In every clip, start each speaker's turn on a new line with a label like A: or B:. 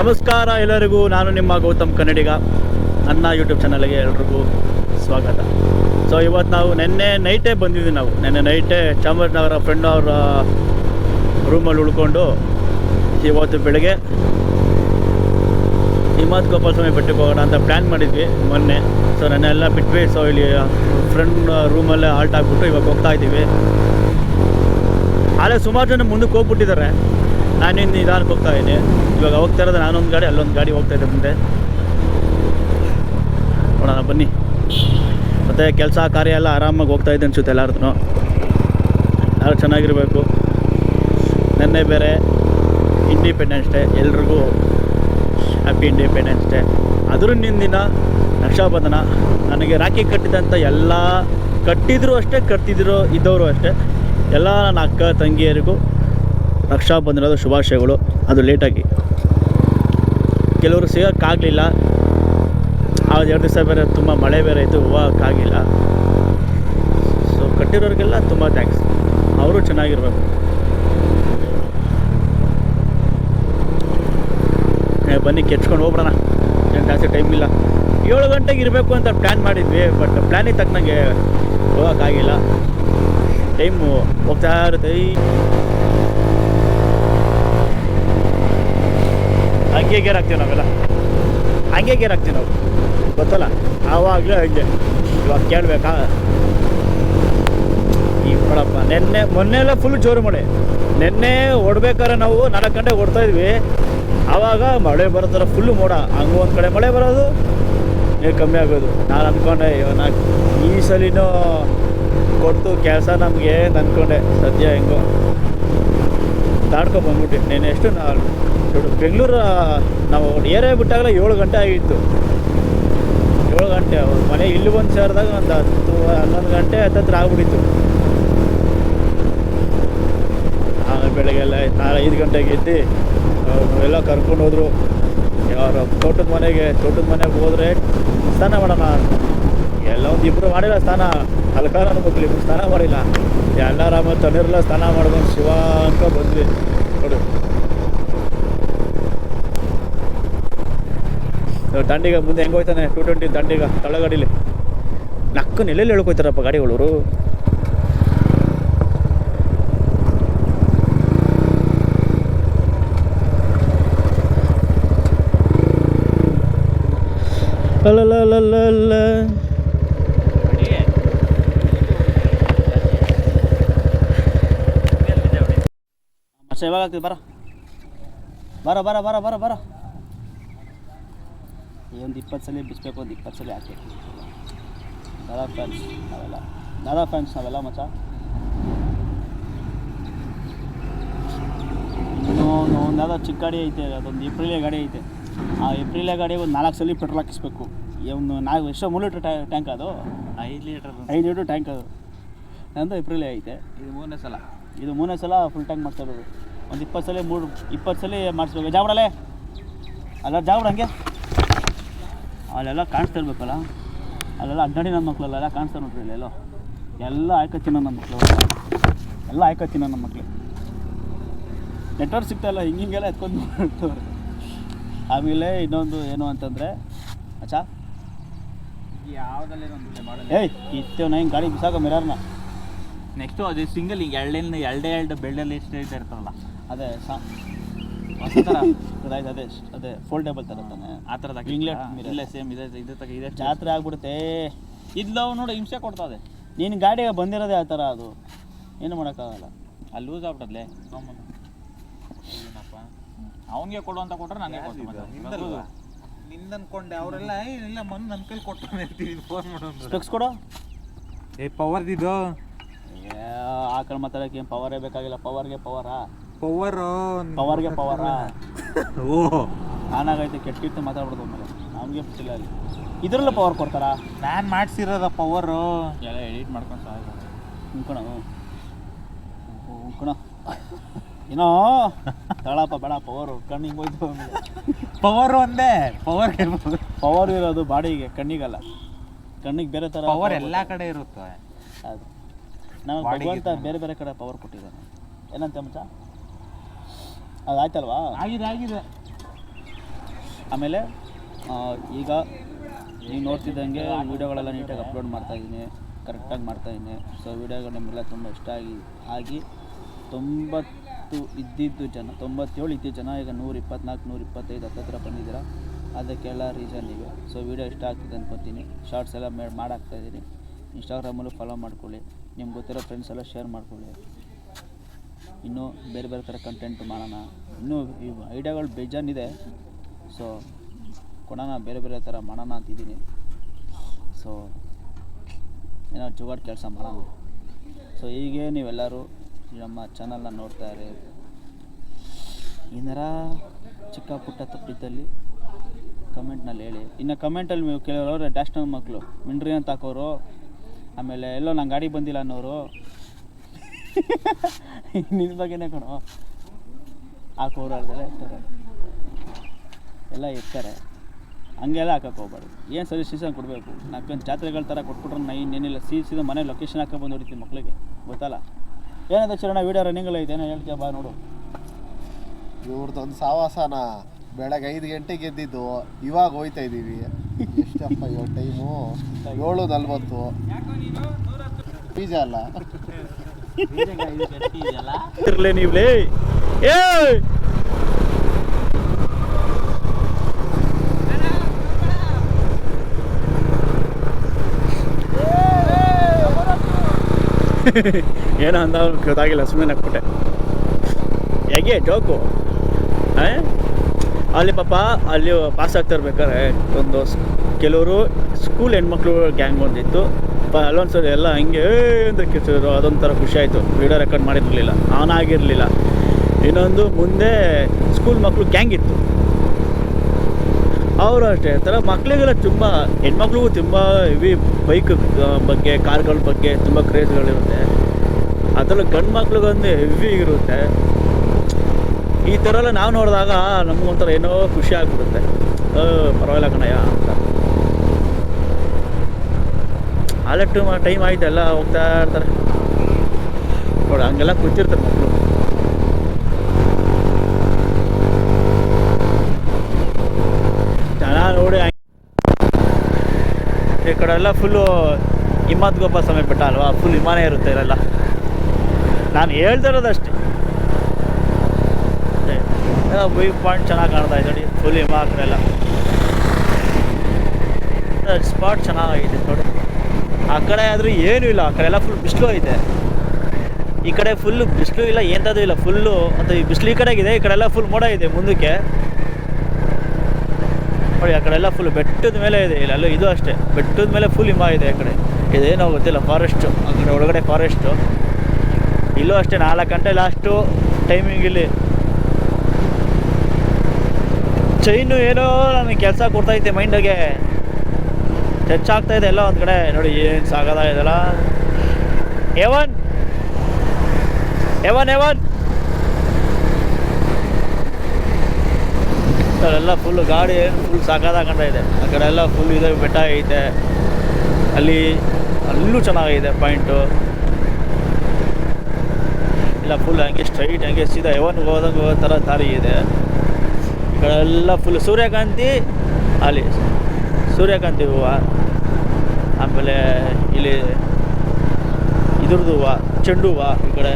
A: ನಮಸ್ಕಾರ ಎಲ್ಲರಿಗೂ, ನಾನು ನಿಮ್ಮ ಗೌತಮ್ ಕನ್ನಡಿಗ. ನನ್ನ ಯೂಟ್ಯೂಬ್ ಚಾನಲ್ಗೆ ಎಲ್ರಿಗೂ ಸ್ವಾಗತ. ಸೊ ಇವತ್ತು ನಾವು ನಿನ್ನೆ ನೈಟೇ ಬಂದಿದ್ದೀವಿ ನಾವು. ನಿನ್ನೆ ನೈಟೇ ಚಾಮರಾಜನಗರ ಫ್ರೆಂಡ್ ಅವರ ರೂಮಲ್ಲಿ ಉಳ್ಕೊಂಡು ಇವತ್ತು ಬೆಳಗ್ಗೆ ಹಿಮಾತ್ ಗೋಪಾಲ ಸ್ವಾಮಿ ಬೆಟ್ಟಕ್ಕೆ ಹೋಗೋಣ ಅಂತ ಪ್ಲ್ಯಾನ್ ಮಾಡಿದ್ವಿ ಮೊನ್ನೆ. ಸೊ ನೆನ್ನೆ ಎಲ್ಲ ಬಿಟ್ವಿ. ಸೊ ಇಲ್ಲಿ ಫ್ರೆಂಡ್ ರೂಮಲ್ಲೇ ಆಲ್ಟ್ ಆಗಿಬಿಟ್ಟು ಇವಾಗ ಹೋಗ್ತಾ ಇದ್ದೀವಿ. ಆದರೆ ಸುಮಾರು ಜನ ಮುಂದಕ್ಕೆ ಹೋಗ್ಬಿಟ್ಟಿದ್ದಾರೆ. ನಾನಿನ್ನು ನಿಧಾನಕ್ಕೆ ಹೋಗ್ತಾ ಇದ್ದೀನಿ. ಇವಾಗ ಹೋಗ್ತಾ ಇರೋದು ನಾನೊಂದು ಗಾಡಿ, ಅಲ್ಲೊಂದು ಗಾಡಿ ಹೋಗ್ತಾ ಇದ್ದೆ ಮುಂದೆ. ನೋಡೋಣ, ಬನ್ನಿ. ಮತ್ತು ಕೆಲಸ, ಕಾರ್ಯ ಎಲ್ಲ ಆರಾಮಾಗಿ ಹೋಗ್ತಾ ಇದ್ದೆ ಅನ್ಸುತ್ತೆ ಎಲ್ಲಾರ್ದು ಯಾರು ಚೆನ್ನಾಗಿರಬೇಕು. ನೆನ್ನೆ ಬೇರೆ ಇಂಡಿಪೆಂಡೆನ್ಸ್ ಡೇ ಎಲ್ರಿಗೂ ಹ್ಯಾಪಿ ಇಂಡಿಪೆಂಡೆನ್ಸ್ ಡೇ ಅದ್ರ ದಿನ ರಕ್ಷಾಬಂಧನ ನನಗೆ ರಾಖಿ ಕಟ್ಟಿದಂಥ ಎಲ್ಲ ಕಟ್ಟಿದ್ರು ಅಷ್ಟೇ, ಕಟ್ಟಿದ್ರು ಇದ್ದವರು ಅಷ್ಟೇ. ಎಲ್ಲ ನನ್ನ ಅಕ್ಕ, ತಂಗಿಯರಿಗೂ ರಕ್ಷಾಬಂಧನದ ಶುಭಾಶಯಗಳು. ಅದು ಲೇಟಾಗಿ ಕೆಲವರು ಸಿಗೋಕ್ಕಾಗಲಿಲ್ಲ. ಆ ಎರಡು ದಿವಸ ಬೇರೆ ತುಂಬ ಮಳೆ ಬೇರೆ ಇತ್ತು, ಹೋಗೋಕ್ಕಾಗಿಲ್ಲ. ಸೊ ಕಟ್ಟಿರೋರಿಗೆಲ್ಲ ತುಂಬ ಥ್ಯಾಂಕ್ಸ್ ಅವರು ಚೆನ್ನಾಗಿರ್ಬೇಕು. ಬನ್ನಿ, ಕೆಚ್ಕೊಂಡು ಹೋಗ್ಬಿಡೋಣ. ಏನು ಜಾಸ್ತಿ ಟೈಮ್ ಇಲ್ಲ. ಏಳು ಗಂಟೆಗೆ ಇರಬೇಕು ಅಂತ ಪ್ಲ್ಯಾನ್ ಮಾಡಿದ್ವಿ ಬಟ್ ಪ್ಲ್ಯಾನಿಗೆ ತಕ್ಕನಂಗೆ ಹೋಗೋಕ್ಕಾಗಿಲ್ಲ. ಟೈಮು ಹೋಗ್ತಾ ಇರುತ್ತೆ. ಹಂಗೆ ಗೇರ್ ಹಾಕ್ತೀವಿ ನಾವೆಲ್ಲ. ಹಂಗೆ ಗೇರ್ ಹಾಕ್ತೀವಿ ನಾವು. ಗೊತ್ತಲ್ಲ? ಆವಾಗಲೇ ಹಂಗೆ. ಇವಾಗ ಕೇಳಬೇಕಾ? ಈ ನೋಡಪ್ಪ, ನಿನ್ನೆ ಮೊನ್ನೆ ಎಲ್ಲ ಫುಲ್ ಜೋರು ಮಳೆ. ನಿನ್ನೆ ಹೊಡ್ಬೇಕಾದ್ರೆ ನಾವು ನಾಲ್ಕು ಗಂಟೆಗೆ ಹೊಡ್ತಾ ಇದ್ವಿ. ಆವಾಗ ಮಳೆ ಬರೋ ಥರ ಫುಲ್ಲು ಮೋಡ. ಹಂಗೆ ಒಂದು ಕಡೆ ಮಳೆ ಬರೋದು ನೀರು ಕಮ್ಮಿ ಆಗೋದು. ನಾನು ಅಂದ್ಕೊಂಡೆ ಇವ ನಾ ಈ ಸಲಿನೂ ಕೊಡ್ತು ಕೆಲಸ ನಮಗೆ ಅಂದ್ಕೊಂಡೆ ಸದ್ಯ ಹೆಂಗೋ. ದಾಡ್ಕೊ ಬಂದ್ಬಿಟ್ಟು ನೀನು ಎಷ್ಟು ನಾ ಬೆಂಗಳೂರು ನಾವು ಏರಿಯಾ ಬಿಟ್ಟಾಗಲೇ ಏಳು ಗಂಟೆ ಆಗಿತ್ತು. ಏಳು ಗಂಟೆ, ಅವ್ರ ಮನೆ ಇಲ್ಲಿ ಬಂದು ಸೇರಿದಾಗ ಒಂದು ಹತ್ತು, ಹನ್ನೊಂದು ಗಂಟೆ ಹತ್ತತ್ರ ಆಗ್ಬಿಟ್ಟಿತ್ತು. ಆಮೇಲೆ ಬೆಳಗ್ಗೆ ಎಲ್ಲ ನಾಳೆ ಐದು ಗಂಟೆಗೆ ಎದ್ದು ಎಲ್ಲ ಕರ್ಕೊಂಡು ಹೋದರು. ಯಾರು ತೋಟದ ಮನೆಗೆ ತೋಟದ ಮನೆಗೆ ಹೋದರೆ ಸ್ನಾನ ಮಾಡೋಣ ಎಲ್ಲ ಒಂದು ಇಬ್ಬರು ಮಾಡಿಲ್ಲ ಸ್ನಾನ ಅಲ್ಕಾರ ಅನ್ಬೇಕು ಇಬ್ಬರು ಸ್ನಾನ ಮಾಡಿಲ್ಲ. ಎಲ್ಲ ರಾಮ ತಣ್ಣೀರಲ್ಲ ಸ್ನಾನ ಮಾಡ್ಕೊಂಡು ಶಿವ ಅಂತ ಬಂದ್ವಿ. ನೋಡು. ದಂಡಿಗ ಮುಂದೆ ಹೆಂಗೆ ಹೋಯ್ತಾನೆ? ಟೂ ಟ್ವೆಂಟಿ ದಂಡಿಗ, ತಳಗಡಿಲಿ. ನಕ್ಕು ನೆಲೆಯಲ್ಲಿ ಹೇಳ್ಕೊಯ್ತಾರಪ್ಪ ಗಾಡಿಗಳವರು. ಅಲ್ಲಲ್ಲಲ್ಲಲ್ಲ ಮಚ್ಚ ಯಾವಾಗ ಆಗ್ತದೆ ಬರ ಬರ ಬರ ಬರ ಬರ ಬರ ಈ ಒಂದು ಇಪ್ಪತ್ತು ಸಲ ಬಿಸ್ಬೇಕು ಒಂದು ಇಪ್ಪತ್ತು ಸಲ ಹಾಕಿ ದಾದಾ ಫ್ಯಾನ್ಸ್ ನಾವೆಲ್ಲ ದಾದಾ ಫ್ಯಾನ್ಸ್ ನಾವೆಲ್ಲ ಮಚ ಒಂದು ಯಾವುದೋ ಚಿಕ್ಕ ಗಾಡಿ ಐತೆ ಅದೊಂದು ಏಪ್ರಿಲೇ ಗಾಡಿ ಐತೆ ಆ ಏಪ್ರಿಲೇ ಗಾಡಿಗೆ ಒಂದು ನಾಲ್ಕು ಸಲ ಪೆಟ್ರೋಲ್ ಹಾಕಿಸ್ಬೇಕು ಒಂದು ನಾಲ್ಕು ಎಷ್ಟು ಮೂರು ಲೀಟ್ರ್ ಟ್ಯಾಂಕ್ ಅದು
B: ಐದು ಲೀಟರ್
A: ಐದು ಲೀಟ್ರ್ ಟ್ಯಾಂಕ್ ಅದು ನಂದು ಏಪ್ರಿಲೇ ಐತೆ
B: ಇದು ಮೂರನೇ ಸಲ
A: ಇದು ಮೂರನೇ ಸಲ ಫುಲ್ ಟ್ಯಾಂಕ್ ಮಾಡ್ತಾ ಇರೋದು ಒಂದು ಇಪ್ಪತ್ತು ಸಲ ಮೂರು ಇಪ್ಪತ್ತು ಸಲ ಮಾಡಿಸ್ಬೇಕು. ಜಾವಡಲೆ ಅಲ್ಲ ಜಾವಡ ಹಂಗೆ? ಅಲ್ಲೆಲ್ಲ ಕಾಣಿಸ್ತಾ ಇರ್ಬೇಕಲ್ಲ? ಅಲ್ಲೆಲ್ಲ ಅಡ್ಡಾಡಿ ನನ್ನ ಮಕ್ಕಳಲ್ಲೆಲ್ಲ ಕಾಣಿಸ್ತಾ ನೋಡ್ರಿ ಇಲ್ಲೆಲ್ಲೋ ಎಲ್ಲ. ಆಯ್ಕೊತೀನಿ ನನ್ನ ಮಕ್ಕಳು ಎಲ್ಲ ಆಯ್ಕೊತೀನಿ ನನ್ನ ಮಕ್ಕಳು ನೆಟ್ವರ್ಕ್ ಸಿಗ್ತಾಯಿಲ್ಲ ಹಿಂಗೆ ಹಿಂಗೆಲ್ಲ ಎತ್ಕೊಂಡು ಆಮೇಲೆ ಇನ್ನೊಂದು ಏನು ಅಂತಂದರೆ ಅಚ್ಚಾ? ಏಯ್ ಇತ್ತೇವ್ ನಾ ಹಿಂಗೆ ಗಾಡಿ ಬಿಸಾಕ ಮಿರಾರ್ನ.
B: ನೆಕ್ಸ್ಟು ಅದು ಸಿಂಗಲ್ ಈಗ ಎರಡೇನು ಎರಡೇ ಎರಡು ಬೆಳ್ಳಲ್ಲಿ ಎಷ್ಟು ಇದು ಇರ್ತಾರಲ್ಲ.
A: ಅದೇ ಸಾ ಅದೇ ಅದೇ ಫೋಲ್ಡೇಬಲ್ ಥರ ತಾನೆ.
B: ಆ ಥರದ
A: ಇಂಗ್ಲೆಟ್.
B: ಇಲ್ಲ ಸೇಮ್ ಇದೆ ಇದೆ ತಗ ಇದೆ
A: ಜಾತ್ರೆ ಆಗ್ಬಿಡುತ್ತೆ.
B: ಇದ್ಲು ನೋಡಿ ಹಿಂಸೆ ಕೊಡ್ತದೆ
A: ನೀನು ಗಾಡಿಗೆ ಬಂದಿರೋದೇ ಆ ಥರ ಅದು. ಏನು ಮಾಡೋಕ್ಕಾಗಲ್ಲ.
B: ಅಲ್ಲಿ ಲೂಸ್ ಆಗ್ಬಿಟ್ಟದ್ಲೆ. ಅವನಿಗೆ ಕೊಡು ಅಂತ ಕೊಟ್ರೆ ನನಗೆ ಕೊಟ್ಟು
C: ನಿಂದ ಅನ್ಕೊಂಡೆ ಅವರೆಲ್ಲ ಇಲ್ಲ ಮನ್ ನನ್ನ ಕೈಲಿ ಕೊಟ್ಟು ಹೇಳ್ತೀನಿ ಫೋನ್ ಮಾಡೋದು
A: ಸ್ಪೆಕ್ಸ್ ಕೊಡು.
C: ಏ ಪವರ್ದಿದ್ದು
A: ಏ, ಆ ಕಡೆ ಮಾತಾಡೋಕೆ ಏನು ಪವರೇ ಬೇಕಾಗಿಲ್ಲ. ಪವರ್ಗೆ ಪವರಾ
C: ಪವರು
A: ಪವರ್ಗೆ ಪವರಾ
C: ಓ.
A: ನಾನಾಗೈತೆ ಕೆಟ್ಟಿತ್ತು ಮಾತಾಡ್ಬಿಡ್ದು ಆಮೇಲೆ ನಮಗೆ ಗೊತ್ತಿಲ್ಲ ಅಲ್ಲಿ. ಇದರಲ್ಲೂ ಪವರ್ ಕೊಡ್ತಾರಾ?
C: ನಾನು ಮಾಡ್ಸಿರೋದ ಪವರು
B: ಎಲ್ಲ ಎಡಿಟ್ ಮಾಡ್ಕೊಂಡು ಸಾಕು
A: ಉಂಕಣ ಉಂಕಣ ಏನೋ? ತಳಪ್ಪ ಬೇಡ ಪವರು ಕಣ್ಣಿಗೆ ಹೋಯ್ತು
C: ಪವರ್ ಒಂದೇ ಪವರ್
A: ಪವರ್ ಇರೋದು ಬಾಡಿಗೆ ಕಣ್ಣಿಗಲ್ಲ. ಕಣ್ಣಿಗೆ ಬೇರೆ ಥರ
C: ಪವರ್ ಎಲ್ಲ ಕಡೆ ಇರುತ್ತೆ.
A: ಅದು. ನಮಗೆ ಭಗವಂತ ಬೇರೆ ಬೇರೆ ಕಡೆ ಪವರ್ ಕೊಟ್ಟಿದ್ದಾನೆ. ಏನಂತ ಮಚ್ಚ? ಅದು ಆಯ್ತಲ್ವಾ?
C: ಆಗಿದೆ ಆಗಿದೆ.
A: ಆಮೇಲೆ ಈಗ ನೀವು ನೋಡ್ತಿದ್ದಂಗೆ ವೀಡಿಯೋಗಳೆಲ್ಲ ನೀಟಾಗಿ ಅಪ್ಲೋಡ್ ಮಾಡ್ತಾಯಿದ್ದೀನಿ ಕರೆಕ್ಟಾಗಿ ಮಾಡ್ತಾಯಿದ್ದೀನಿ ಸೊ ವೀಡಿಯೋಗಳು ನಿಮಗೆಲ್ಲ ತುಂಬ ಇಷ್ಟ ಆಗಿ ಆಗಿ ತೊಂಬತ್ತು ಇದ್ದಿದ್ದು ಜನ ತೊಂಬತ್ತೇಳು ಇದ್ದಿದ್ದು ಜನ ಈಗ ನೂರ ಇಪ್ಪತ್ನಾಲ್ಕು ನೂರ ಇಪ್ಪತ್ತೈದು ಹತ್ತತ್ರ ಬಂದಿದ್ದೀರಾ. ಅದಕ್ಕೆಲ್ಲ ರೀಸನ್ ನೀವೇ ಸೊ ವೀಡಿಯೋ ಇಷ್ಟ ಆಗ್ತಿದೆ ಅನ್ಕೊತೀನಿ. ಶಾರ್ಟ್ಸ್ ಎಲ್ಲ ಮೇ ಮಾಡಾಕ್ತಾಯಿದ್ದೀನಿ ಇನ್ಸ್ಟಾಗ್ರಾಮಲ್ಲೂ ಫಾಲೋ ಮಾಡ್ಕೊಳ್ಳಿ. ನಿಮ್ಗೆ ಗೊತ್ತಿರೋ ಫ್ರೆಂಡ್ಸ್ ಎಲ್ಲ ಶೇರ್ ಮಾಡ್ಕೊಳ್ಳಿ. ಇನ್ನೂ ಬೇರೆ ಬೇರೆ ಥರ ಕಂಟೆಂಟ್ ಮಾಡೋಣ. ಇನ್ನೂ ಈ ಐಡಿಯಾಗಳು ಇದೆ ಸೊ ಕೊಡೋಣ, ಬೇರೆ ಬೇರೆ ಥರ ಮಾಡೋಣ ಅಂತಿದ್ದೀನಿ. ಸೊ ಏನೋ ಜುಗಾಡ್ ಕೆಲಸ ಮಾಡೋಣ. ಸೊ ಹೀಗೆ ನೀವೆಲ್ಲರೂ ನಮ್ಮ ಚಾನಲ್ನ ನೋಡ್ತಾ ಇರಿ. ಏನಾರ ಚಿಕ್ಕ ಪುಟ್ಟ ತಪ್ಪಿದ್ದಲ್ಲಿ ಕಮೆಂಟ್ನಲ್ಲಿ ಹೇಳಿ. ಇನ್ನು ಕಮೆಂಟಲ್ಲಿ ನೀವು ಕೆಲವರು ಡ್ಯಾಶ್ನ ಮಕ್ಕಳು ಮಿಂಡ್ರಿ ಅಂತ ಹಾಕೋರು. ಆಮೇಲೆ ಎಲ್ಲೋ ನಂಗೆ ಗಾಡಿ ಬಂದಿಲ್ಲ ಅನ್ನೋರು. ನಿನ್ನ ಬಗ್ಗೆನೇ ಕಣೋ. ಆ ಕೋರಾಡ್ದೆಲ್ಲ ಇರ್ತಾರೆ. ಎಲ್ಲ ಇರ್ತಾರೆ. ಹಂಗೆಲ್ಲ ಹಾಕಕ್ಕೆ ಹೋಗ್ಬಾರ್ದು. ಏನು ಸರಿ ಕೊಡಬೇಕು? ನಾಲ್ಕು ಜಾತ್ರೆಗಳ ಥರ ಕೊಟ್ಬಿಟ್ರೆ ನಾ ಇನ್ನೇನಿಲ್ಲ ಸೀ ಸೀದ ಮನೆ ಲೊಕೇಶನ್ ಹಾಕೋ ಬಂದು ಹೊಡಿತೀನಿ ಮಕ್ಕಳಿಗೆ ಗೊತ್ತಲ್ಲ? ಏನಂತ ಚರಣ ವೀಡಿಯೋ ರನ್ನಿಂಗಲ್ಲ ಇದೆ, ಏನೋ ಹೇಳ್ತೀಯ ಬಾ ನೋಡು.
D: ಇವ್ರದ್ದೊಂದು ಸಾವಾಸನ. ಬೆಳಗ್ಗೆ ಐದು ಗಂಟೆಗೆ ಎದ್ದಿದ್ದು, ಇವಾಗ ಹೋಯ್ತಾ ಇದ್ದೀವಿ. ಎಷ್ಟಪ್ಪ ಇವಾಗ ಟೈಮು ಏಳು ನಲ್ವತ್ತು. ಬೀಜ ಅಲ್ಲ.
A: ಇರ್ಲೇ ನೀವ್ಲೇ. ಏ ಏನೋ ಅವ್ನಿಗೆ ಗೊತ್ತಾಗಿಲ್ಲ ಸುಮ್ಮನೆ ಹಾಕ್ಬಿಟ್ಟೆ ಹೇಗೆ ಜೋಕು? ಅಲ್ಲಿ ಪಾಪ, ಅಲ್ಲಿ ಪಾಸ್ ಆಗ್ತಾ ಇರ್ಬೇಕಾದ್ರೆ, ಒಂದು ಕೆಲವರು ಸ್ಕೂಲ್ ಹೆಣ್ಮಕ್ಳು ಗ್ಯಾಂಗ್ ಒಂದಿತ್ತು. ಪ ಅಲ್ಲೊಂದು ಎಲ್ಲ ಹಂಗೆ ಅಂತ ಕಿರ್ಚಿದ್ರು. ಅದೊಂಥರ ಖುಷಿ ಆಯಿತು. ವಿಡಿಯೋ ರೆಕಾರ್ಡ್ ಮಾಡಿರಲಿಲ್ಲ. ಆನ್ ಆಗಿರಲಿಲ್ಲ. ಇನ್ನೊಂದು ಮುಂದೆ ಸ್ಕೂಲ್ ಮಕ್ಕಳು ಗ್ಯಾಂಗ್ ಇತ್ತು. ಅವರು ಅಷ್ಟೇ. ಥರ ಮಕ್ಕಳಿಗೆಲ್ಲ ತುಂಬ, ಹೆಣ್ಮಕ್ಳಿಗೂ ತುಂಬ ಇವಿ ಬೈಕ್ ಬಗ್ಗೆ ಕಾರ್ಗಳ ಬಗ್ಗೆ ತುಂಬ ಕ್ರೇಜ್ಗಳಿರುತ್ತೆ ಅದರಲ್ಲೂ ಗಂಡು ಮಕ್ಳಿಗೊಂದು ಹೆವಿ ಇರುತ್ತೆ. ಈ ಥರ ಎಲ್ಲ ನಾವು ನೋಡಿದಾಗ ನಮಗೊಂಥರ ಏನೋ ಖುಷಿ ಆಗ್ಬಿಡುತ್ತೆ. ಪರವಾಗಿಲ್ಲ ಕಣಯ್ಯ ಅಂತ. ಆಲಟ್ಟು ಟೈಮ್ ಆಯ್ತು, ಎಲ್ಲ ಹೋಗ್ತಾ ಇರ್ತಾರೆ. ನೋಡಿ, ಹಂಗೆಲ್ಲ ಕೂತಿರ್ತಾರೆ ಮಕ್ಕಳು ಜನ ನೋಡಿ, ಈ ಕಡೆ ಎಲ್ಲ ಫುಲ್ಲು ಹಿಮ್ಮತ್ ಗೋಪಾಲ ಸಮಯ ಬೆಟ್ಟ ಅಲ್ವಾ? ಫುಲ್ ವಿಮಾನ ಇರುತ್ತೆ ಇಲ್ಲೆಲ್ಲ. ನಾನು ಹೇಳ್ತಾ ಇರೋದು ಅಷ್ಟೇ. ವ್ಯೂ ಪಾಯಿಂಟ್ ಚೆನ್ನಾಗಿ ಕಾಣ್ತಾ ಇದೆ, ನೋಡಿ ಫುಲ್ ಹಿಮ ಎಲ್ಲ. ಸ್ಪಾಟ್ ಚೆನ್ನಾಗಿದೆ, ನೋಡಿ. ಆ ಕಡೆ ಆದರೂ ಏನೂ ಇಲ್ಲ, ಆ ಕಡೆ ಎಲ್ಲ ಫುಲ್ ಬಿಸಿಲು ಐತೆ. ಈ ಕಡೆ ಫುಲ್ಲು ಬಿಸಿಲು ಇಲ್ಲ ಎಂಥದ್ದು ಇಲ್ಲ ಫುಲ್ಲು ಅಂತ ಈ ಬಿಸಿಲು ಈ ಕಡೆಗಿದೆ, ಈ ಕಡೆ ಎಲ್ಲ ಫುಲ್ ಮೋಡ ಇದೆ ಮುಂದಕ್ಕೆ. ನೋಡಿ, ಆ ಕಡೆ ಎಲ್ಲ ಫುಲ್ ಬೆಟ್ಟದ ಮೇಲೆ ಇದೆ, ಇಲ್ಲ ಅಲ್ಲೂ ಇದು ಅಷ್ಟೇ, ಬೆಟ್ಟದ ಮೇಲೆ ಫುಲ್ ಹಿಮ ಇದೆ ಆ ಕಡೆ. ಇದೇನೋ ಗೊತ್ತಿಲ್ಲ ಫಾರೆಸ್ಟು ಆ ಕಡೆ ಒಳಗಡೆ ಫಾರೆಸ್ಟು ಇಲ್ಲೂ ಅಷ್ಟೇ, ನಾಲ್ಕು ಗಂಟೆ ಲಾಸ್ಟು ಟೈಮಿಂಗ್ ಇಲ್ಲಿ. ಚೈನು ಏನೋ ನನಗೆ ಕೆಲಸ ಕೊಡ್ತೈತೆ ಮೈಂಡಿಗೆ ಟಚ್ ಆಗ್ತಾ ಇದೆ ಎಲ್ಲ ಒಂದು ಕಡೆ. ನೋಡಿ ಏನು ಸಾಗದ ಇದೆಲ್ಲ. ಎವನ್ ಎವನ್ ಎವನ್ ಎಲ್ಲ ಫುಲ್ ಗಾಡಿ ಫುಲ್ ಸಾಕಾದ ಇದೆ. ಆ ಕಡೆ ಎಲ್ಲ ಫುಲ್ ಇದೆ ಬೆಟ್ಟ ಐತೆ. ಅಲ್ಲಿ ಅಲ್ಲೂ ಚೆನ್ನಾಗಿದೆ ಪಾಯಿಂಟು. ಇಲ್ಲ ಫುಲ್ ಹಂಗೆ ಸ್ಟ್ರೈಟ್ ಹಂಗೆ ಸೀದಾ ಎವನ್ ಹೋದಂಗೆ ಹೋದ ಥರ ದಾರಿ ಇದೆ. ಈ ಕಡೆ ಎಲ್ಲ ಫುಲ್ ಸೂರ್ಯಕಾಂತಿ, ಅಲ್ಲಿ ಸೂರ್ಯಕಾಂತಿ ಹೂವು. ಆಮೇಲೆ ಇಲ್ಲಿ ಇದ್ರದ್ದು ಹೂವು ಚೆಂಡು ಹೂವು ಈ ಕಡೆ.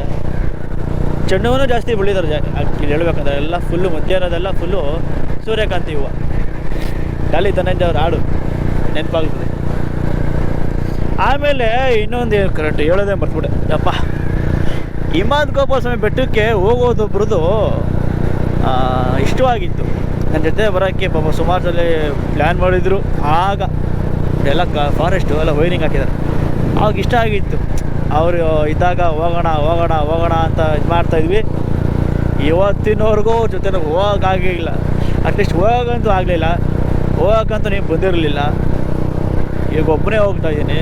A: ಚೆಂಡು ಹೂವೂ ಜಾಸ್ತಿ ಬೆಳೀತಾರೆ ಜಾ, ಇಲ್ಲಿ ಹೇಳ್ಬೇಕಂದ್ರೆ ಎಲ್ಲ ಫುಲ್ಲು ಮಧ್ಯ ಇರೋದೆಲ್ಲ ಫುಲ್ಲು ಸೂರ್ಯಕಾಂತಿ ಹೂವು. ಖಾಲಿ ಧನಂಜಯ ಅವ್ರ ಹಾಡು ನೆನಪಾಗ್ತದೆ. ಆಮೇಲೆ ಇನ್ನೊಂದು ಏನು ಕರೆಕ್ಟ್ ಹೇಳೋದೇ ಮರ್ತ್ಬಿಟ್ಟೆ. ಅಪ್ಪ ಹಿಮಾದ್ ಗೋಪಾಲ ಸ್ವಾಮಿ ಬೆಟ್ಟಕ್ಕೆ ಹೋಗೋದೊಬ್ರದ್ದು ಇಷ್ಟವಾಗಿತ್ತು. ನನ್ನ ಜೊತೆ ಬರೋಕ್ಕೆ ಪಾಪ ಸುಮಾರು ಸಲ ಪ್ಲ್ಯಾನ್ ಮಾಡಿದ್ರು. ಆಗ ಎಲ್ಲ ಕ ಫಾರೆಸ್ಟು ಎಲ್ಲ ವೈರಿಂಗ್ ಹಾಕಿದ್ದಾರೆ. ಅವಾಗ ಇಷ್ಟ ಆಗಿತ್ತು. ಅವರು ಇದ್ದಾಗ ಹೋಗೋಣ ಹೋಗೋಣ ಹೋಗೋಣ ಅಂತ ಇದು ಮಾಡ್ತಾಯಿದ್ವಿ ಇವತ್ತಿನವರೆಗೂ ಜೊತೆ ಹೋಗೋಕ್ಕಾಗಿಲ್ಲ ಅಟ್ಲೀಸ್ಟ್ ಹೋಗಂತೂ ಆಗಲಿಲ್ಲ. ಹೋಗೋಕ್ಕಂತೂ ನೀವು ಬಂದಿರಲಿಲ್ಲ. ಈಗ ಒಬ್ಬನೇ ಹೋಗ್ತಾ ಇದ್ದೀನಿ.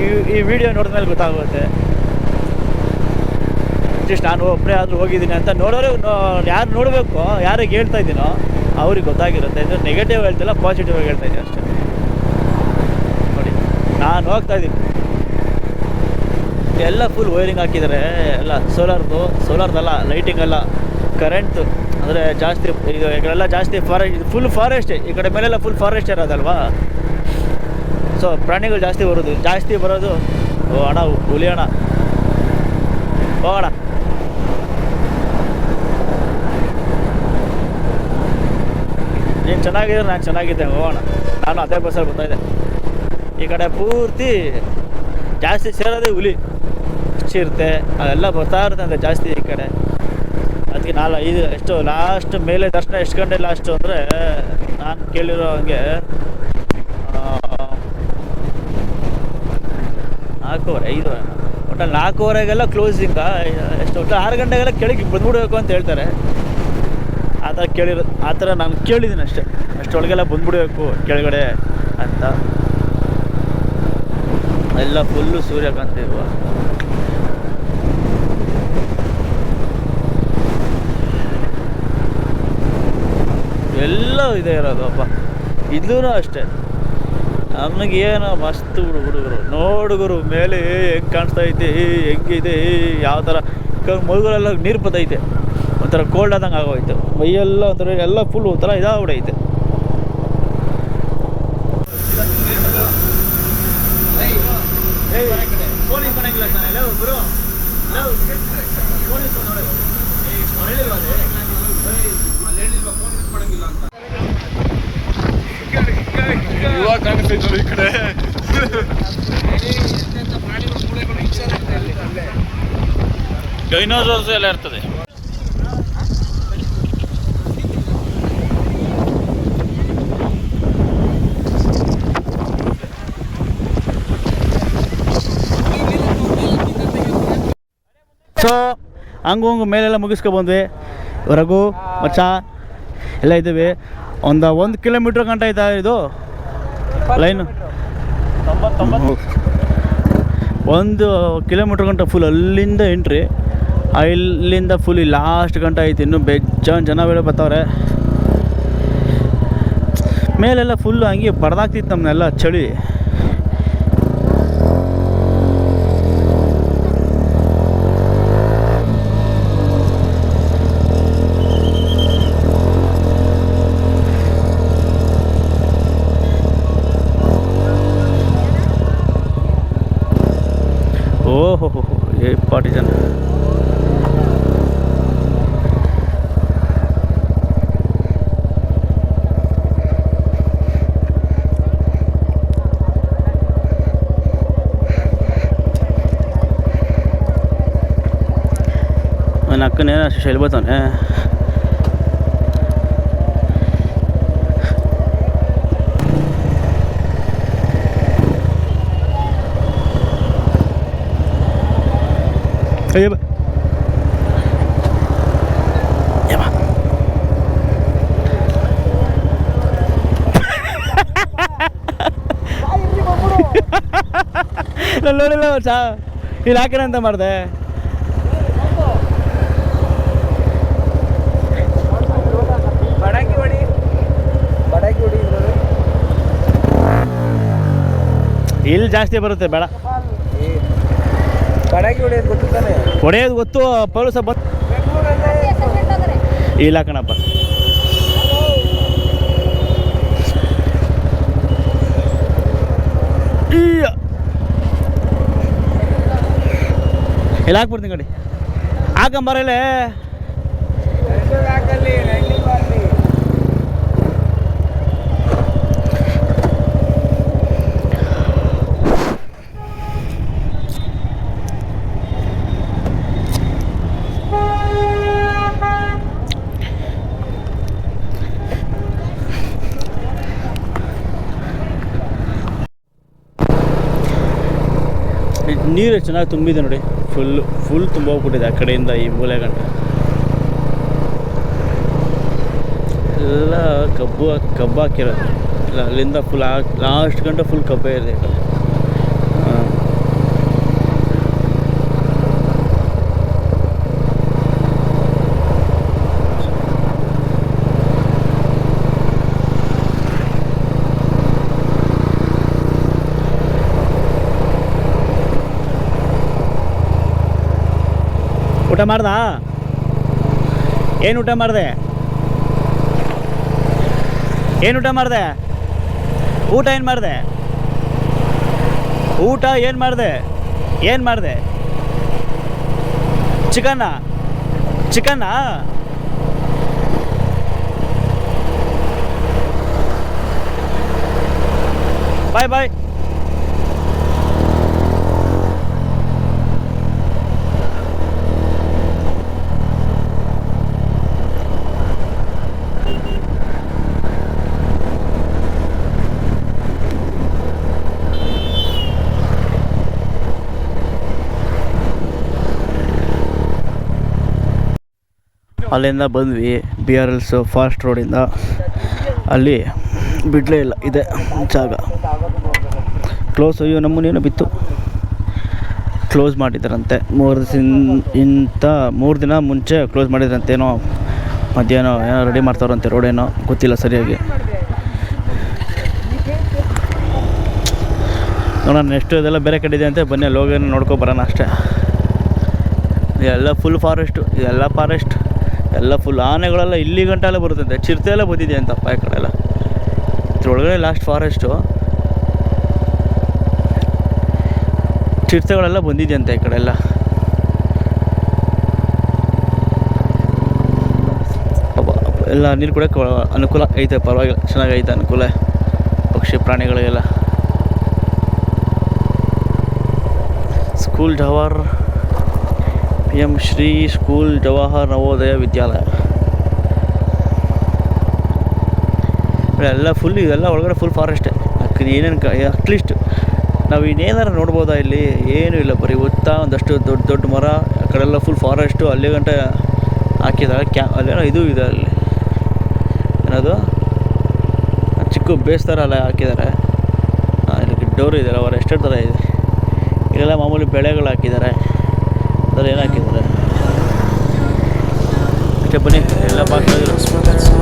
A: ಈ ಈ ವಿಡಿಯೋ ನೋಡಿದ ಮೇಲೆ ಗೊತ್ತಾಗುತ್ತೆ. ಅಟ್ಲೀಸ್ಟ್ ನಾನು ಒಬ್ಬರೇ ಆದರೂ ಹೋಗಿದ್ದೀನಿ ಅಂತ ನೋಡೋರು ಯಾರು ನೋಡಬೇಕು, ಯಾರಿಗೆ ಹೇಳ್ತಾ ಇದ್ದೀನೋ ಅವ್ರಿಗೆ ಗೊತ್ತಾಗಿರುತ್ತೆ. ಅಂದರೆ ನೆಗೆಟಿವ್ ಹೇಳ್ತಿಲ್ಲ ಪಾಸಿಟಿವ್ ಆಗಿ ಹೇಳ್ತಾ ಇದ್ದೀನಿ ಅಷ್ಟೇ. ನೋಡಿ, ನಾನು ಹೋಗ್ತಾ ಇದ್ದೀನಿ. ಎಲ್ಲ ಫುಲ್ ವೈರಿಂಗ್ ಹಾಕಿದ್ದಾರೆ ಎಲ್ಲ ಸೋಲಾರ್ದು ಸೋಲಾರ್ದಲ್ಲ ಲೈಟಿಂಗ್ ಎಲ್ಲ ಕರೆಂಟು ಅಂದರೆ ಜಾಸ್ತಿ, ಈಗ ಈ ಕಡೆಲ್ಲ ಜಾಸ್ತಿ ಫಾರೆಸ್ಟ್ ಫುಲ್ ಫಾರೆಸ್ಟ್ ಈ ಕಡೆ ಮೇಲೆಲ್ಲ ಫುಲ್ ಫಾರೆಸ್ಟ್ ಇರೋದಲ್ವಾ? ಸೊ ಪ್ರಾಣಿಗಳು ಜಾಸ್ತಿ ಬರೋದು ಜಾಸ್ತಿ ಬರೋದು. ಓ, ಅಣ್ಣ, ಹುಲಿ ಅಣ್ಣ. ಹೋಗೋಣ. ನೀನು ಚೆನ್ನಾಗಿದ್ರೆ ನಾನು ಚೆನ್ನಾಗಿದ್ದೆ, ಹೋಗೋಣ. ನಾನು ಅದೇ ಬಸ್ಸಲ್ಲಿ ಬರ್ತಾಯಿದ್ದೆ ಈ ಕಡೆ ಪೂರ್ತಿ ಜಾಸ್ತಿ ಸೇರೋದೇ ಹುಲಿ. ಇರುತ್ತೆ ಅದೆಲ್ಲ ಬರ್ತಾ ಇರುತ್ತೆ ಅಂದರೆ ಜಾಸ್ತಿ ಈ ಕಡೆ. ಅದಕ್ಕೆ ನಾಲ್, ಐದು, ಎಷ್ಟು ಲಾಸ್ಟ್ ಮೇಲೆ ದರ್ಶನ ಎಷ್ಟು ಗಂಟೆ ಲಾಸ್ಟು ಅಂದರೆ ನಾನು ಕೇಳಿರೋ ಹಂಗೆ ನಾಲ್ಕೂವರೆ, ಐದು ಒಟ್ಟು ನಾಲ್ಕೂವರೆಗೆಲ್ಲ ಕ್ಲೋಸಿಂಗ ಎಷ್ಟು, ಒಟ್ಟು ಆರು ಗಂಟೆಗೆಲ್ಲ ಕೆಳಗೆ ಬಂದ್ಬಿಡ್ಬೇಕು ಅಂತ ಹೇಳ್ತಾರೆ. ಕೇಳಿರೋ ಆ ಥರ ನಾನು ಕೇಳಿದ್ದೀನಿ ಅಷ್ಟೇ. ಅಷ್ಟೊಳಗೆಲ್ಲ ಬಂದ್ಬಿಡಬೇಕು ಕೆಳಗಡೆ ಅಂತ. ಎಲ್ಲ ಫುಲ್ಲು ಸೂರ್ಯಕಾಂತಿ ಇರುವ. ಎಲ್ಲ ಇದೆ ಇರೋದು ಅಪ್ಪ ಇಲ್ಲೂ ಅಷ್ಟೇ. ನಮಗೇನು ಮಸ್ತ್ ಹುಡು ಹುಡುಗರು. ನೋಡುಗರು ಮೇಲೆ ಹೆಂಗೆ ಕಾಣಿಸ್ತಾ ಐತೆ, ಹೆಂಗಿದೆ, ಯಾವ ಥರ. ಮಗುಗಳೆಲ್ಲ ನೀರು ಬತ್ತೈತೆ. ಒಂಥರ ಕೋಲ್ಡ್ ಆದಂಗೆ ಆಗೋಯ್ತು. ಮೈಯೆಲ್ಲ ಒಂಥರ ಎಲ್ಲ ಫುಲ್ ಒಂಥರ ಇದಾಗ್ಬಿಡೈತೆ ಡೈನೋಸರ್ಸ್ ಎಲ್ಲ ಇರ್ತದೆ ಸೊ ಹಂಗು ಹಂಗು ಮೇಲೆಲ್ಲ ಮುಗಿಸ್ಕೊಬಂದ್ವಿ ರಘು, ಮಚ್ಚ, ಎಲ್ಲ ಇದ್ದೀವಿ. ಒಂದು ಒಂದು ಕಿಲೋಮೀಟ್ರ್ ಗಂಟ ಆಯ್ತಾ ಇದು? ಲೈನು? ಒಂದು ಕಿಲೋಮೀಟ್ರ್ ಗಂಟ ಫುಲ್ ಅಲ್ಲಿಂದ ಎಂಟ್ರಿ ಇಲ್ಲಿಂದ ಫುಲ್ ಲಾಸ್ಟ್ ಗಂಟ ಐತಿ. ಇನ್ನೂ ಬೆಜ್ಜಾನ್ ಜನ ಬೇಳೆ ಬರ್ತಾವ್ರೆ. ಮೇಲೆಲ್ಲ ಫುಲ್ಲು ಹಂಗೆ ಬಡ್ದಾಗ್ತಿತ್ತು ನಮ್ಮನ್ನೆಲ್ಲ ಚಳಿ ಓಹೋ ಹೋ ಹೋ ಏ ಪಾಟಿ ಜನ ನನ್ನ ಅಕ್ಕನೇನೋ ಶೈಲಿ ಬರ್ತಾನೆ ಅಯ್ಯ ಬಾ ಏ ಬಾ. ನಾನು ನೋಡಿಲ್ಲ ಚಾ ಇಲ್ಲಿ ಹಾಕಿರ ಅಂತ ಮಾಡಿದೆ
C: ಬಡಾಕಿ ಹೊಡಿ ಬಡಾಕಿ ಹೊಡಿ
A: ಇಲ್ಲಿ ಜಾಸ್ತಿ ಬರುತ್ತೆ ಬೇಡ.
C: ಬಡಾಕಿ ಗೊತ್ತು ತಾನೆ?
A: ಹೊಡೆಯೋದು ಗೊತ್ತು ಪೌಲಸ ಬತ್ ಇಲ್ಲ ಕಣಪ್ಪ. ಇಲ್ಲಿ ಹಾಕ್ಬಿಡ್ತೀನಿ ಕಡಿ ಹಾಕಂಬರಲ್ಲೇ. ನೀರು ಚೆನ್ನಾಗಿ ತುಂಬಿದೆ ನೋಡಿ. ಫುಲ್ಲು ಫುಲ್ ತುಂಬ ಹೋಗ್ಬಿಟ್ಟಿದೆ ಆ ಕಡೆಯಿಂದ ಈ ಮೂಲೆ ಗಂಟ. ಎಲ್ಲ ಕಬ್ಬು ಕಬ್ಬು ಹಾಕಿರೋದು. ಅಲ್ಲಿಂದ ಫುಲ್ ಲಾಸ್ಟ್ ಗಂಟೆ ಫುಲ್ ಕಬ್ಬೇ ಇದೆ ಊಟ ಮಾಡ್ದ? ಏನು ಊಟ ಮಾಡಿದೆ? ಏನು ಊಟ ಮಾಡಿದೆ? ಊಟ ಏನು ಮಾಡಿದೆ? ಊಟ ಏನು ಮಾಡಿದೆ? ಏನು ಮಾಡಿದೆ? ಚಿಕನ್ನ ಚಿಕನ್ನಾ ಬಾಯ್ ಬಾಯ್. ಅಲ್ಲಿಂದ ಬಂದ್ವಿ. ಬಿ ಆರ್ ಎಲ್ಸು ಫಾಸ್ಟ್ ರೋಡಿಂದ ಅಲ್ಲಿ ಬಿಡಲೇ ಇಲ್ಲ, ಇದೆ ಜಾಗ. ಕ್ಲೋಸ್ ಅಯ್ಯೋ ನಮ್ಮನೇನೋ ಬಿತ್ತು. ಕ್ಲೋಸ್ ಮಾಡಿದ್ದಾರಂತೆ ಮೂರು ದಿನ ಇಂಥ ಮೂರು ದಿನ ಮುಂಚೆ ಕ್ಲೋಸ್ ಮಾಡಿದ್ರಂತೆ. ಏನೋ ಮಧ್ಯಾಹ್ನ ಏನೋ ರೆಡಿ ಮಾಡ್ತಾರಂತೆ ರೋಡೇನೋ ಗೊತ್ತಿಲ್ಲ ಸರಿಯಾಗಿ. ನೋಡೋಣ ನೆಕ್ಸ್ಟ್ ಇದೆಲ್ಲ ಬೇರೆ ಕಡೆ ಇದೆ ಅಂತೆ. ಬನ್ನಿ, ಅಲ್ಲಿ ಹೋಗಿ ನೋಡ್ಕೊ ಬರೋಣ ಅಷ್ಟೇ. ಇದೆಲ್ಲ ಫುಲ್ ಫಾರೆಸ್ಟು ಇದೆಲ್ಲ ಫಾರೆಸ್ಟ್ ಎಲ್ಲ ಫುಲ್ ಆನೆಗಳೆಲ್ಲ ಇಲ್ಲಿ ಗಂಟೆಲ್ಲ ಬರುತ್ತಂತೆ. ಚಿರತೆ ಎಲ್ಲ ಬಂದಿದೆ ಅಂತಪ್ಪ ಈ ಕಡೆ ಎಲ್ಲ. ಇದ್ರೊಳಗಡೆ ಲಾಸ್ಟ್ ಫಾರೆಸ್ಟು ಚಿರತೆಗಳೆಲ್ಲ ಅಂತ ಈ ಕಡೆ ಎಲ್ಲ. ಎಲ್ಲ ನೀರು ಕೂಡ ಅನುಕೂಲ ಐತೆ, ಪರವಾಗಿಲ್ಲ. ಚೆನ್ನಾಗೈತೆ ಅನುಕೂಲ. ಪಕ್ಷಿ, ಪ್ರಾಣಿಗಳಿಗೆಲ್ಲ. School P M Shri school Jawahar Navodaya Vidyalaya. ಎಲ್ಲ ಫುಲ್ ಇದೆಲ್ಲ ಒಳಗಡೆ ಫುಲ್ ಫಾರೆಸ್ಟೇ ಏನೇನು ಕ ಅಟ್ಲೀಸ್ಟ್ ನಾವು ಇನ್ನೇನಾರು ನೋಡ್ಬೋದಾ ಇಲ್ಲಿ? ಏನೂ ಇಲ್ಲ, ಬರೀ ಉತ್ತ ಒಂದಷ್ಟು ದೊಡ್ಡ ದೊಡ್ಡ ಮರ, ಆ ಕಡೆಲ್ಲ ಫುಲ್ ಫಾರೆಸ್ಟು ಅಲ್ಲಿ ಗಂಟೆ ಹಾಕಿದ್ದಾರೆ ಕ್ಯಾ, ಅಲ್ಲೇನೋ ಇದು ಇದೆ ಅಲ್ಲಿ. ಏನದು? ಚಿಕ್ಕ ಬೇಸ್ ಥರ ಹಾಕಿದ್ದಾರೆ ಇಲ್ಲಿ ಡೋರ್ ಇದೆ ಅವರ ಎಸ್ಟೇಟ್ ಥರ ಇದೆ. ಇಲ್ಲೆಲ್ಲ ಮಾಮೂಲಿ ಬೆಳೆಗಳು ಹಾಕಿದ್ದಾರೆ ಅದ್ರಲ್ಲಿ ಏನು ಹಾಕಿದ್ದಾರೆ ಅಷ್ಟೇ ಬನ್ನಿ ಎಲ್ಲ ಭಾಷೆ